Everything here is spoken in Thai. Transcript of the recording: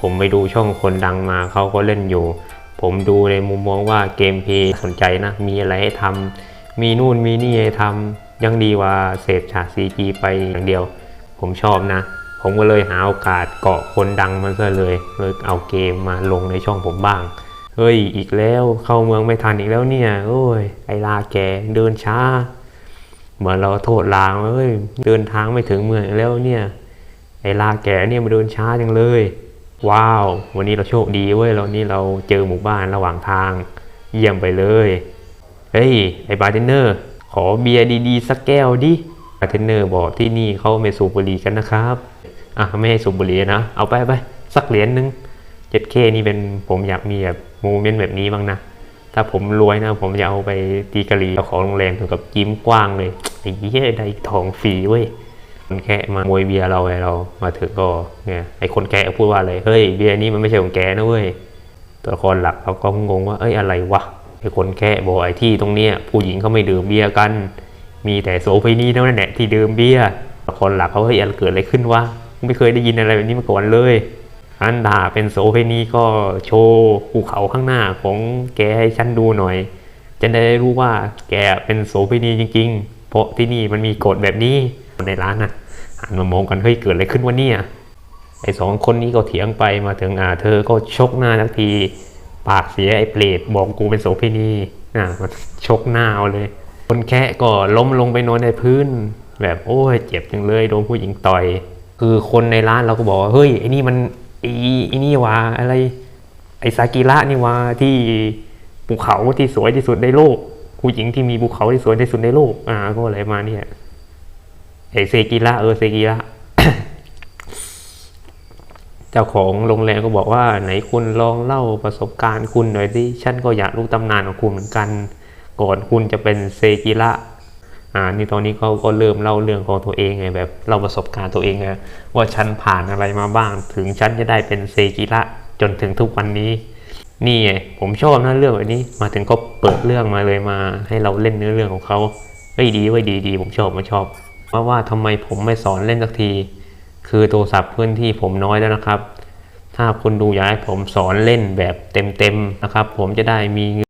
ผมไปดูช่องคนดังมาเขาก็เล่นอยู่ ผมดูในมุมมองว่าเกมเพลย์สนใจนะ มีอะไรให้ทำมีนู่นมีนี่ให้ทำยังดีว่าเสพฉากซีจีไปอย่างเดียว ผมชอบนะ ผมก็เลยหาโอกาสเกาะคนดังมันซะเลยเลยเอาเกมมาลงในช่องผมบ้างเฮ้ยอีกแล้วเข้าเมืองไม่ทันอีกแล้วเนี่ยโอ้ยไอลาแกเดินช้าเหมือนเราโทษลาเอ้ยเดินทางไม่ถึงเมืองอีกแล้วเนี่ยไอลาแกเนี่ยมาเดินช้าจังเลย ว้าว วันนี้เราโชคดีเว้ยเรานี่เราเจอหมู่บ้านระหว่างทาง เยี่ยมไปเลย เฮ้ย ไอบาร์เทนเนอร์ ขอเบียร์ดีๆ สักแก้วดิ บาร์เทนเนอร์บอกที่นี่เขาไม่สูบบุหรี่กันนะครับ อะ ไม่ให้สูบบุหรี่นะ เอาไปไปสักเหรียญหนึง 7K นี่เป็นผมอยากมีแบบโมเมนต์แบบนี้บ้างนะ ถ้าผมรวยนะ ผมจะเอาไปตีกะหรี่เจ้าของโรงแรมถึงกับยิ้มกว้างเลยไอ้เหี้ยได้ทองฟรีเว้ย คนแค่มาโมยเบียร์เราไงเรามาถึงก็เนี่ยไอคนแกพูดว่าอะไรเฮ้ยเบียร์นี้มันไม่ใช่ของแกนะเว้ยตัวละครหลักเราก็งงว่าเอ้ยอะไรวะไอคนแค่บอกไอที่ตรงเนี้ยผู้หญิงเขาไม่ดื่มเบียร์กัน มีแต่โสเภณีเท่านั้นแหละที่ดื่มเบียร์ตัวละครหลักเขาเฮ้ยอะไรเกิดอะไรขึ้นวะไม่เคยได้ยินอะไรแบบนี้มาก่อนเลยอันดาเป็นโสเภณีก็โชว์ภูเขาข้างหน้าของแกให้ฉันดูหน่อยจะได้รู้ว่าแกเป็นโสเภณีจริง ๆ เพราะที่นี่มันมีกฎแบบนี้ ในร้านนะหันมามองกันเฮ้ยเกิดอะไรขึ้นวะเนี่ยไอ้สองคนนี้ก็เถียงไปมาถึงอ่าเธอก็ชกหน้าทักที ปากเสียไอ้เปรตบอกกูเป็นโสเภณีอะมันชกหน้าเอาเลย คนแค่ก็ล้มลงไปนอนในพื้น แบบโอ้ยเจ็บจังเลยโดนผู้หญิงต่อย คือคนในร้านเราก็บอกว่าเฮ้ยไอ้นี่มันไอ้ไอ้นี่วะอะไร ไอ้ซากิระนี่วะที่ภูเขาที่สวยที่สุดในโลกผู้หญิงที่มีภูเขาที่สวยที่สุดในโลกอ่าก็อะไรมาเนี่ย ไอ้เซกิระเออเซกิระเจ้าของโรงแรมก็บอกว่า ไหนคุณลองเล่าประสบการณ์คุณหน่อยดิฉันก็อยากรู้ตำนานของคุณเหมือนกัน ก่อนคุณจะเป็นเซกิระอ่านี่ตอนนี้เขาก็เริ่มเล่าเรื่องของตัวเองไงแบบเล่าประสบการณ์ตัวเองไงว่าฉันผ่านอะไรมาบ้าง ถึงฉันจะได้เป็นเซกิระจนถึงทุกวันนี้ นี่ไงผมชอบนะเรื่องแบบนี้ มาถึงก็เปิดเรื่องมาเลยมาให้เราเล่นเนื้อเรื่องของเขาเฮ้ยดีเว้ยดีดีผมชอบผมชอบ ว่าว่าทำไมผมไม่สอนเล่นสักที คือโทรศัพท์พื้นที่ผมน้อยแล้วนะครับ ถ้าคุณดูอยากให้ผมสอนเล่นแบบเต็มๆนะครับ ผมจะได้มี